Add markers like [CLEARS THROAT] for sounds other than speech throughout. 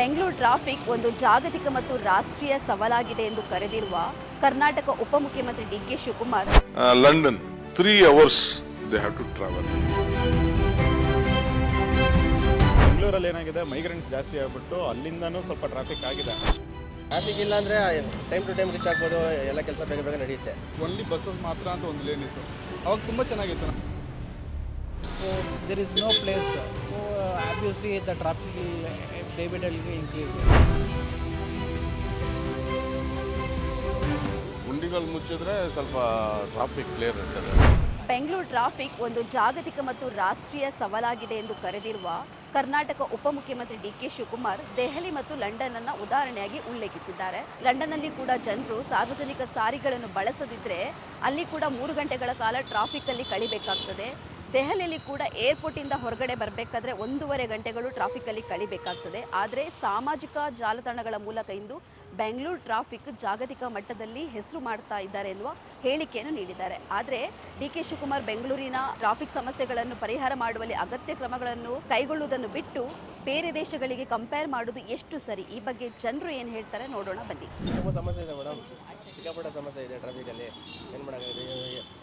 Bengaluru traffic ಒಂದು ಜಾಗತಿಕ ಮತ್ತು ರಾಷ್ಟ್ರೀಯ ಸವಾಲಾಗಿದೆ ಎಂದು ಕರೆದಿರುವ ಕರ್ನಾಟಕ ಉಪಮುಖ್ಯಮಂತ್ರಿ D K Shivakumar. London three hours travel. ಬೆಂಗಳೂರಲ್ಲಿ ಏನಾಗಿದೆ? ಮೈಗ್ರೆಂಟ್ಸ್ ಜಾಸ್ತಿ ಆಗ್ಬಿಟ್ಟು ಅಲ್ಲಿಂದನೂ ಸ್ವಲ್ಪ ಟ್ರಾಫಿಕ್ ಆಗಿದೆ. ಟ್ರಾಫಿಕ್ ಇಲ್ಲ ಅಂದರೆ ಟೈಮ್ ಟು ಟೈಮ್ ರೀಚ್ ಆಗ್ಬೋದು ಎಲ್ಲ ಕೆಲಸ ಬೇಗ ಬೇಗ ನಡೆಯುತ್ತೆ. ಓನ್ಲಿ ಬಸ್ಸಸ್ ಮಾತ್ರ ಅಂತ ಒಂದು ಲೇನ್ ಇತ್ತು. ಅವಾಗ ತುಂಬ ಚೆನ್ನಾಗಿತ್ತು. So there is no place. So uh, obviously the traffic will uh, day by day will increase. ಗುಂಡಿಗಳು ಮುಚ್ಚಿದ್ರೆ ಸ್ವಲ್ಪ ಟ್ರಾಫಿಕ್ ಕ್ಲಿಯರ್ ಇರ್ತದೆ ಬೆಂಗಳೂರು ಟ್ರಾಫಿಕ್ ಒಂದು ಜಾಗತಿಕ ಮತ್ತು ರಾಷ್ಟ್ರೀಯ ಸವಾಲಾಗಿದೆ ಎಂದು ಕರೆದಿರುವ ಕರ್ನಾಟಕ ಉಪಮುಖ್ಯಮಂತ್ರಿ ಡಿ ಕೆ ಶಿವಕುಮಾರ್ ದೆಹಲಿ ಮತ್ತು ಲಂಡನ್ ಅನ್ನ ಉದಾಹರಣೆಯಾಗಿ ಉಲ್ಲೇಖಿಸಿದ್ದಾರೆ ಲಂಡನ್ನಲ್ಲಿ ಕೂಡ ಜನರು ಸಾರ್ವಜನಿಕ ಸಾರಿಗಳನ್ನು ಬಳಸದಿದ್ರೆ ಅಲ್ಲಿ ಕೂಡ ಮೂರು ಗಂಟೆಗಳ ಕಾಲ ಟ್ರಾಫಿಕ್ ಅಲ್ಲಿ ಕಳಿಬೇಕಾಗ್ತದೆ ದೆಹಲಿಯಲ್ಲಿ ಕೂಡ ಏರ್ಪೋರ್ಟಿಂದ ಹೊರಗಡೆ ಬರಬೇಕಾದ್ರೆ ಒಂದೂವರೆ ಗಂಟೆಗಳು ಟ್ರಾಫಿಕ್ ಅಲ್ಲಿ ಕಳಿಬೇಕಾಗ್ತದೆ. ಆದರೆ ಸಾಮಾಜಿಕ ಜಾಲತಾಣಗಳ ಮೂಲಕ ಇಂದು ಬೆಂಗಳೂರು ಟ್ರಾಫಿಕ್ ಜಾಗತಿಕ ಮಟ್ಟದಲ್ಲಿ ಹೆಸರು ಮಾಡ್ತಾ ಇದ್ದಾರೆ ಎನ್ನುವ ಹೇಳಿಕೆಯನ್ನು ನೀಡಿದ್ದಾರೆ. ಆದರೆ ಡಿ ಕೆ ಶಿವಕುಮಾರ್ ಬೆಂಗಳೂರಿನ ಟ್ರಾಫಿಕ್ ಸಮಸ್ಯೆಗಳನ್ನು ಪರಿಹಾರ ಮಾಡುವಲ್ಲಿ ಅಗತ್ಯ ಕ್ರಮಗಳನ್ನು ಕೈಗೊಳ್ಳುವುದನ್ನು ಬಿಟ್ಟು ಬೇರೆ ದೇಶಗಳಿಗೆ ಕಂಪೇರ್ ಮಾಡುವುದು ಎಷ್ಟು ಸರಿ? ಈ ಬಗ್ಗೆ ಜನರು ಏನು ಹೇಳ್ತಾರೆ ನೋಡೋಣ, ಬನ್ನಿ. ಸಮಸ್ಯೆ ಇದೆ ಮೇಡಮ್ ಸಿಕ್ಕಾಪಟ್ಟೆ ಸಮಸ್ಯೆ ಇದೆ ಟ್ರಾಫಿಕಲ್ಲಿ ಏನು ಮಾಡೋಕ್ಕಾಗುತ್ತೆ?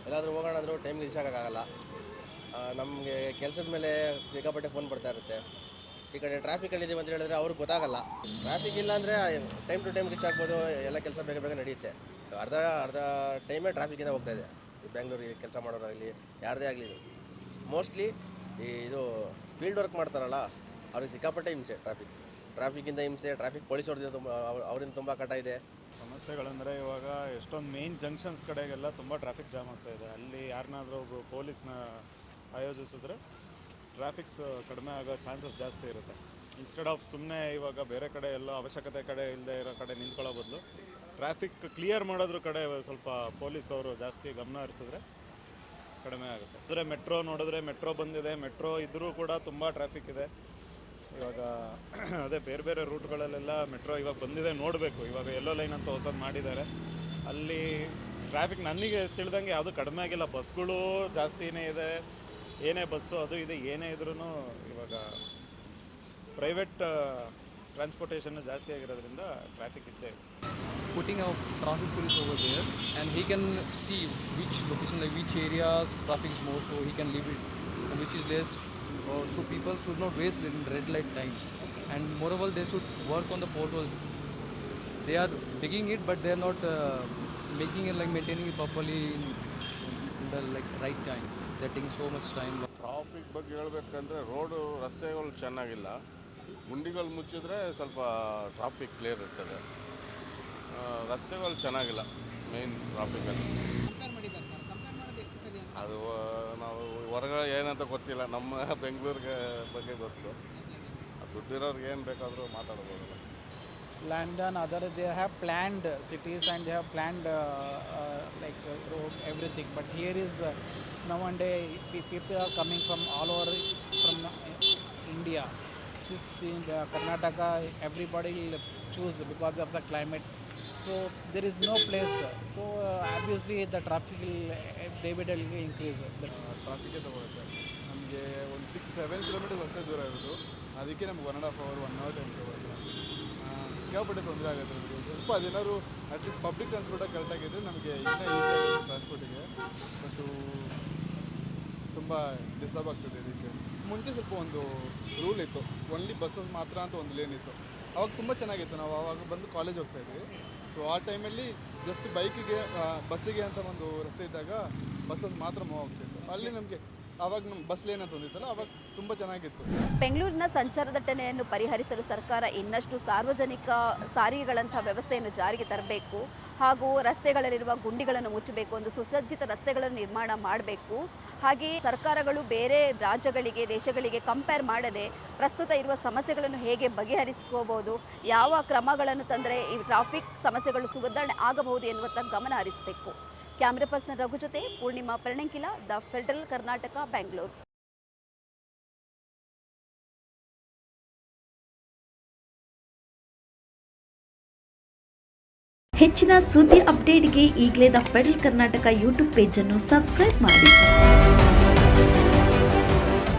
ಎಲ್ಲಾದರೂ ಹೋಗೋಣ ಅಂದರೂ ಟೈಮ್ಗೆ ರೀಚ್ ನಮಗೆ ಕೆಲಸದ ಮೇಲೆ ಸಿಕ್ಕಾಪಟ್ಟೆ ಫೋನ್ ಬರ್ತಾ ಇರುತ್ತೆ. ಈ ಕಡೆ ಟ್ರಾಫಿಕಲ್ಲಿ ಇದೀವಿ ಅಂತ ಹೇಳಿದ್ರೆ ಅವ್ರಿಗೆ ಗೊತ್ತಾಗಲ್ಲ. ಟ್ರಾಫಿಕ್ ಇಲ್ಲ ಅಂದರೆ ಟೈಮ್ ಟು ಟೈಮ್ ರೀಚ್ ಆಗ್ಬೋದು, ಎಲ್ಲ ಕೆಲಸ ಬೇಗ ಬೇಗ ನಡೆಯುತ್ತೆ. ಅರ್ಧ ಅರ್ಧ ಟೈಮೇ ಟ್ರಾಫಿಕ್ಕಿಂದ ಹೋಗ್ತಾ ಇದೆ. ಈ ಬೆಂಗಳೂರಿಗೆ ಕೆಲಸ ಮಾಡೋರಾಗಲಿ, ಯಾರದೇ ಆಗಲಿ. ಮೋಸ್ಟ್ಲಿ ಈ ಇದು ಫೀಲ್ಡ್ ವರ್ಕ್ ಮಾಡ್ತಾರಲ್ಲ, ಅವ್ರಿಗೆ ಸಿಕ್ಕಾಪಟ್ಟೆ ಹಿಂಸೆ ಟ್ರಾಫಿಕ್ ಟ್ರಾಫಿಕ್ಕಿಂದ ಹಿಂಸೆ ಟ್ರಾಫಿಕ್ ಪೊಲೀಸ್ ಅವ್ರದ್ದು ತುಂಬ ಅವರಿಂದ ತುಂಬ ಕಟ ಇದೆ. ಸಮಸ್ಯೆಗಳಂದರೆ ಇವಾಗ ಎಷ್ಟೊಂದು ಮೇನ್ ಜಂಕ್ಷನ್ಸ್ ಕಡೆಗೆಲ್ಲ ತುಂಬ ಟ್ರಾಫಿಕ್ ಜಾಮ್ ಆಗ್ತಾ ಇದೆ. ಅಲ್ಲಿ ಯಾರನ್ನಾದ್ರೂ ಒಬ್ಬರು ಪೊಲೀಸ್ನ ಆಯೋಜಿಸಿದ್ರೆ ಟ್ರಾಫಿಕ್ಸ್ ಕಡಿಮೆ ಆಗೋ ಚಾನ್ಸಸ್ ಜಾಸ್ತಿ ಇರುತ್ತೆ. ಇನ್ಸ್ಟೆಡ್ ಆಫ್ ಸುಮ್ಮನೆ ಇವಾಗ ಬೇರೆ ಕಡೆ ಎಲ್ಲ ಅವಶ್ಯಕತೆ ಕಡೆ ಇಲ್ಲದೆ ಇರೋ ಕಡೆ ನಿಂತ್ಕೊಳ್ಳೋ ಬದಲು ಟ್ರಾಫಿಕ್ ಕ್ಲಿಯರ್ ಮಾಡೋದ್ರ ಕಡೆ ಸ್ವಲ್ಪ ಪೊಲೀಸ್ ಅವರು ಜಾಸ್ತಿ ಗಮನ ಹರಿಸಿದ್ರೆ ಕಡಿಮೆ ಆಗುತ್ತೆ. ಅಂದರೆ ಮೆಟ್ರೋ ನೋಡಿದ್ರೆ ಮೆಟ್ರೋ ಬಂದಿದೆ ಮೆಟ್ರೋ ಇದ್ದರೂ ಕೂಡ ತುಂಬ ಟ್ರಾಫಿಕ್ ಇದೆ. ಇವಾಗ [CLEARS THROAT] ಅದೇ ಬೇರೆ ಬೇರೆ ರೂಟ್ಗಳಲ್ಲೆಲ್ಲ ಮೆಟ್ರೋ ಇವಾಗ ಬಂದಿದೆ ನೋಡಬೇಕು. ಇವಾಗ ಎಲ್ಲೋ ಲೈನ್ ಅಂತ ಹೊಸದು ಮಾಡಿದ್ದಾರೆ. ಅಲ್ಲಿ ಟ್ರಾಫಿಕ್ ನನಗೆ ತಿಳಿದಂಗೆ ಯಾವುದು ಕಡಿಮೆ ಆಗಿಲ್ಲ. ಬಸ್ಗಳು ಜಾಸ್ತಿನೇ ಇದೆ. ಏನೇ ಬಸ್ಸು ಅದು ಇದು ಏನೇ ಇದ್ರೂ ಇವಾಗ ಪ್ರೈವೇಟ್ ಟ್ರಾನ್ಸ್ಪೋರ್ಟೇಷನ್ ಜಾಸ್ತಿ ಆಗಿರೋದ್ರಿಂದ ಟ್ರಾಫಿಕ್ ಇದ್ದೇ putting off traffic police over there and he can see which location like which areas traffic is more so he can leave it which is less so people should not waste in red light times and moreover they should work on the photos they are digging it but they are not making in like maintaining it properly in the like right time they're so much time traffic ಬಗ್ಗೆ ಹೇಳಬೇಕಂದ್ರೆ road ರಸ್ತೆಗಳು ಚೆನ್ನಾಗಿಲ್ಲ. ಗುಂಡಿಗಳು ಮುಚ್ಚಿದ್ರೆ ಸ್ವಲ್ಪ traffic clear ಇರ್ತದೆ. ರಸ್ತೆಗಳು ಚೆನ್ನಾಗಿಲ್ಲ main ಟ್ರಾಫಿಕಲ್ಲಿ ಅದು ನಾವು ಹೊರಗಡೆ ಏನಂತ ಗೊತ್ತಿಲ್ಲ. ನಮ್ಮ [LAUGHS] ಬೆಂಗಳೂರಿಗೆ ಬಗ್ಗೆ ಗೊತ್ತು. ಅದು ದುಡ್ಡಿರೋರ್ಗೆ ಏನು ಬೇಕಾದರೂ ಮಾತಾಡ್ಬೋದಲ್ಲ. London, other they have planned cities and they have planned uh, uh, like uh, road everything. But here is uh, nowadays day people are coming from all over from uh, India. Since in the Karnataka, everybody will choose because of the climate. So there is no place. So uh, obviously the traffic will uh, day by day will increase. ಟ್ರಾಫಿಕ್ಕೇ ತಗೊಳುತ್ತೆ ನಮಗೆ ಒಂದು six seven kilometres ಅಷ್ಟೇ ದೂರ ಇರೋದು ಅದಕ್ಕೆ ನಮ್ಗೆ one and half hour one hour time ತಗೊಳುತ್ತೆ ಆ, ಸಿಕ್ಕಾಪಟ್ಟೆ ತೊಂದರೆ ಆಗುತ್ತೆ ನಮಗೆ ಸ್ವಲ್ಪ ಅದೇನಾದ್ರು ಅಟ್ಲೀಸ್ಟ್ ಪಬ್ಲಿಕ್ ಟ್ರಾನ್ಸ್ಪೋರ್ಟಾಗಿ ಕರೆಕ್ಟಾಗಿದ್ದರೆ ನಮಗೆ ಇನ್ನೂ ಈಸಿ ಆಗುತ್ತೆ ಟ್ರಾನ್ಸ್ಪೋರ್ಟಿಗೆ ಬಟ್ಟು ತುಂಬ ಡಿಸ್ಟರ್ಬ್ ಆಗ್ತದೆ ಇದಕ್ಕೆ. ಮುಂಚೆ ಸ್ವಲ್ಪ ಒಂದು ರೂಲ್ ಇತ್ತು. ಓನ್ಲಿ ಬಸ್ಸಸ್ ಮಾತ್ರ ಅಂತ ಒಂದು ಲೇನ್ ಇತ್ತು. ಅವಾಗ ತುಂಬ ಚೆನ್ನಾಗಿತ್ತು. ನಾವು ಆವಾಗ ಬಂದು ಕಾಲೇಜ್ ಹೋಗ್ತಾ ಇದ್ವಿ. ಸೊ ಆ ಟೈಮಲ್ಲಿ ಜಸ್ಟ್ ಬೈಕಿಗೆ ಬಸ್ಸಿಗೆ ಅಂತ ಒಂದು ರಸ್ತೆ ಇದ್ದಾಗ ಬಸ್ಸಸ್ ಮಾತ್ರ ಮೂವ್ ಆಗ್ತಿತ್ತು. ಅಲ್ಲಿ ನಮಗೆ ಆವಾಗ ನಮ್ಮ ಬಸ್ ಲೇನ್ ಅಂತ ಅವಾಗ ತುಂಬಾ ಚೆನ್ನಾಗಿತ್ತು. ಬೆಂಗಳೂರಿನ ಸಂಚಾರ ದಟ್ಟಣೆಯನ್ನು ಪರಿಹರಿಸಲು ಸರ್ಕಾರ ಇನ್ನಷ್ಟು ಸಾರ್ವಜನಿಕ ಸಾರಿಗೆಗಳಂತಹ ವ್ಯವಸ್ಥೆಯನ್ನು ಜಾರಿಗೆ ತರಬೇಕು ಹಾಗೂ ರಸ್ತೆಗಳಲ್ಲಿರುವ ಗುಂಡಿಗಳನ್ನು ಮುಚ್ಚಬೇಕು, ಒಂದು ಸುಸಜ್ಜಿತ ರಸ್ತೆಗಳನ್ನು ನಿರ್ಮಾಣ ಮಾಡಬೇಕು. ಹಾಗೆಯೇ ಸರ್ಕಾರಗಳು ಬೇರೆ ರಾಜ್ಯಗಳಿಗೆ, ದೇಶಗಳಿಗೆ ಕಂಪೇರ್ ಮಾಡದೆ ಪ್ರಸ್ತುತ ಇರುವ ಸಮಸ್ಯೆಗಳನ್ನು ಹೇಗೆ ಬಗೆಹರಿಸ್ಕೋಬಹುದು, ಯಾವ ಕ್ರಮಗಳನ್ನು ತಂದರೆ ಈ ಟ್ರಾಫಿಕ್ ಸಮಸ್ಯೆಗಳು ಸುಧಾರಣೆ ಆಗಬಹುದು ಎನ್ನುವಂಥ ಗಮನ ಹರಿಸಬೇಕು. ಕ್ಯಾಮ್ರಾ ಪರ್ಸನ್ ರಘು ಜೊತೆ ಪೂರ್ಣಿಮಾ ಪರಣಂಕಿಲ, ದ ಫೆಡರಲ್ ಕರ್ನಾಟಕ ಬೆಂಗಳೂರು ಹೆಚ್ಚಿನ ಸುದ್ದಿ ಅಪ್ಡೇಟ್ಗೆ ಈಗಲೇ ದ ಫೆಡರಲ್ ಕರ್ನಾಟಕ ಯೂಟ್ಯೂಬ್ ಪೇಜನ್ನು ಸಬ್ಸ್ಕ್ರೈಬ್ ಮಾಡಿ.